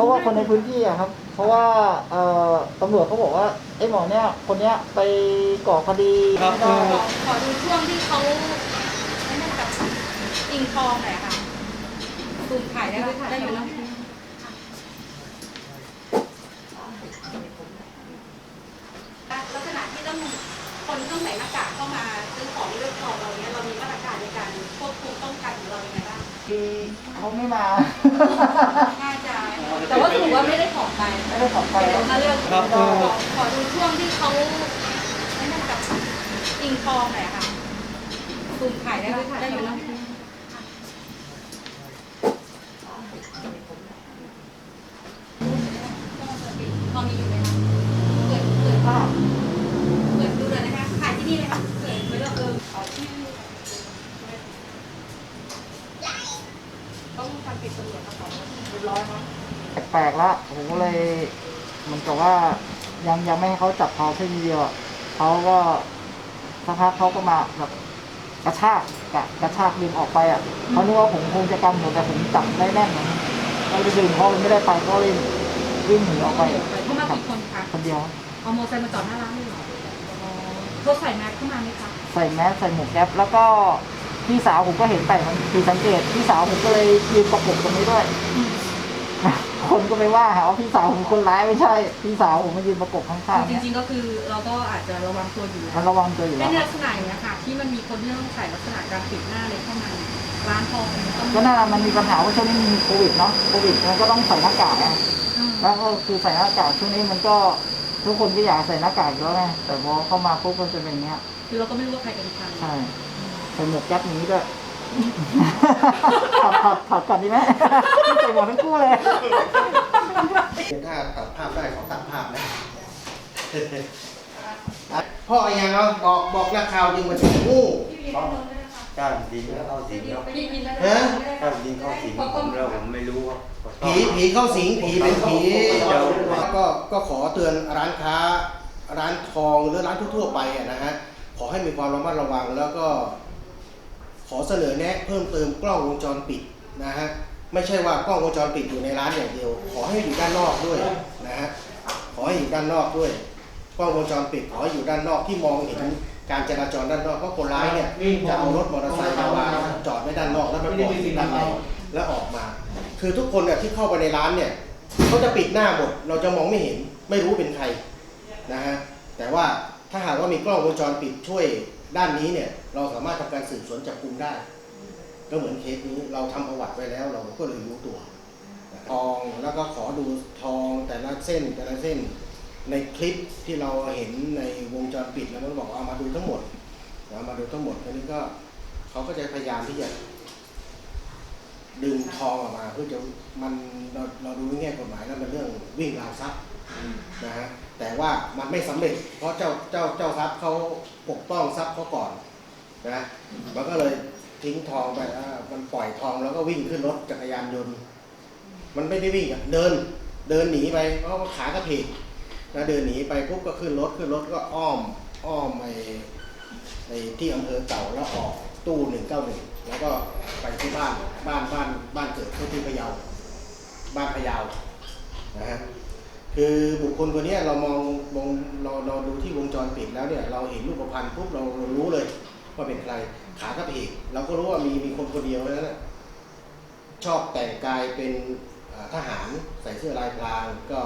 ราะว่าคนในพื้นที่อะครับ เพราะว่าเอ่อตำรวจเขาบอกว่าไอ้หมอเนี้ยคนเนี้ยไปก่อคดีครับไม่ได้คือขอขอดูช่วงที่เขาไม่ได้กับอิงทองหน่อยค่ะซูมถ่ายได้ไหมได้ไหมนะลักษณะที่ต้องคนต้องใส่หน้ากากเข้ามาซื้อของเลือกของเราเนี้ยเรามีมาตรการในการควบคุมป้องกันของเรายังไงบ้างคือเขาไม่มา รุปว่าไม่ได้ของไปไม่ได้ขับไปเดี๋ยวมาเรื่องครับขคืออขอดูช่วงที่เขาไม่ได้กับอิงทองหน่อยค่ะซูมถ่ายได้ไหมได้ไหมนะพอมีอยู่ไหมคะเปิดเปิดภาพเปิดดูเลยนะคะถ่ายที่นี่เลยค่ะเปิดไว้แล้วเออขอที่ต้องการปิดตำรวจมาขอเรียบร้อยเนาะ แปลกๆละผมก็เลยเหมันกับว่ายังยังไม่ให้เขาจับเขาแค่ทีเดียวอะเขาก็สักพักเขาก็มาแบบกระชากกะกระชากดึงออกไปอะเขานึกว่าผมคงจะกำอยู่แต่ผมจับได้แน่นนะเราไปดึงเขาไม่ได้ไปก็เลยวิ่งหนีออกไปเข้ามากี่คนคะคนเดียวเอาโมอเตอร์ไซค์มาจอดหน้าร้านเลยเหรอเขาใส่แมสเข้ามาไหมคะใส่แมสใส่หมวกแก๊ปแล้วก็พี่สาวผมก็เห็นไปมันคือสังเกตพี่สาวผมก็เลยยืนประกบตรงนี้ด้วย คนก็ไปว่าหาว่าพี่สาวผมคนร้ายไม่ใช่ พี่สาวผมมายืนประกบข้างๆจเนี่ยริงๆก็คือเราก็อาจจะระวังตัวอยู่ มันระวังตัวอยู่ในแล้วลักษณะอย่างเนี้ยค่ะ ที่มันมีคนที่ต้องใส่ลักษณะการปิดหน้าเลยเข้ามาร้านทองเนี่ยต้องก็น่ามันมีปัญหาว่าช่วงนี้มีโควิดเนาะโควิดมันก็ต้องใส่หน้ากากไงอืมแล้วก็คือใส่หน้ากากช่วงนี้มันก็ทุกคนก็อยากใส่หน้ากากอยู่แล้วไงแต่พอเข้ามาปุ๊บก็จะเป็นอย่างเงี้ย คือเราก็ไม่รู้ว่าใครเป็นใครใช่ใส่หมวกแก๊ปอย่างนี้ด้วย ถอดถอดถอดก่อนดีไหมใส่หมวกทั้งคู่เลย ถ้าตัดภาพได้ขอตัดภาพนะ พ่อยังเอาบอกบอกนักข่าวจริงมาถึงงูก้านดินแล้วเข้าสิงแล้วพี่ยินได้ฮะก้านดินเข้าสิงผมแล้วผมไม่รู้ว่าผีผีเข้าสิงผีเป็นผีก็ก็ขอเตือนร้านค้า ร้านทองหรือร้านทั่วๆไปอะนะฮะขอให้มีความระมัดระวังแล้วก็ ขอเสนอแนะเพิ่มเติมกล้องวงจรปิดนะฮะไม่ใช่ว่ากล้องวงจรปิดอยู่ในร้านอย่างเดียว ขอให้อยู่ด้านนอกด้วยนะฮะขอให้อยู่ด้านนอกด้วยกล้องวงจรปิดขอให้อยู่ด้านนอกที่มองเห็นการจราจรด้านนอกเพราะคนร้ายเนี่ยจะเอารถมอเตอร์ไซค์มาวางจอดไว้ด้านนอกแล้วมันปล่อยด้านในแล้วออกมา คือทุกคนเนี่ยที่เข้าไปในร้านเนี่ยเขาจะปิดหน้าหมดเราจะมองไม่เห็นไม่รู้เป็นใครนะฮะแต่ว่าถ้าหากว่ามีกล้องวงจรปิดช่วย ด้านนี้เนี่ยเราสามารถทำการสืบสวนจับกลุ่มได้ ก็เหมือนเคสนี้เราทำประวัติไว้แล้วเราก็เลยรู้ตัวทองแล้วก็ขอดูทองแต่ละเส้นแต่ละเส้น ในคลิปที่เราเห็นในวงจรปิดแล้วมันบอกว่าเอามาดูทั้งหมดเอามาดูทั้งหมดทีนี้ก็เขาก็จะพยายามที่จะดึงทองออกมาเพื่อจะมันเราเราดูในแง่กฎหมายแล้วมันเรื่องวิ่งราวทรัพย์นะฮะ แต่ว่ามันไม่สำเร็จ เพราะเจ้าเจ้าเจ้าทรัพย์เขาปกป้องทรัพย์เขาก่อนนะมันก็เลยทิ้งทองไปมันปล่อยทองแล้วก็วิ่งขึ้นรถจักรยานยนต์ มันไม่ได้วิ่งอะเดินเดินหนีไปเพราะขากระเพกนะเดินหนีไปปุ๊บก็ขึ้นรถขึ้นรถก็อ้อมอ้อมไปในที่อำเภอเก่าแล้วออกตู้หนึ่งเก้าหนึ่งแล้วก็ไปที่บ้านบ้านบ้านบ้านเกิดที่พะเยาบ้านพะเยานะฮะ คือบุคคลคนนี้เรามองมองเราเราดูที่วงจรปิดแล้วเนี่ยเราเห็นรูปพรรณปุ๊บเรารู้เลยว่าเป็นใครขากระเพกเราก็รู้ว่ามีมีคนคนเดียวนั้นนะชอบแต่งกายเป็นทหารใส่เสื้อลายพรางก็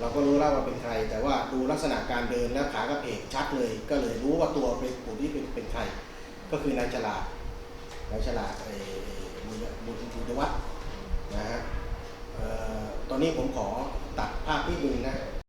เราก็รู้แล้วว่าเป็นใคร แต่ว่าดูลักษณะการเดินและขากระเพกชัดเลย ก็เลยรู้ว่าตัวเป็นผู้ที่เป็นเป็นใคร ก็คือนายฉลาดนายฉลาดไอ้บุญบุญบุญวัฒนะฮะตอนนี้ผมขอ ตัดภาพนิดนึงนะ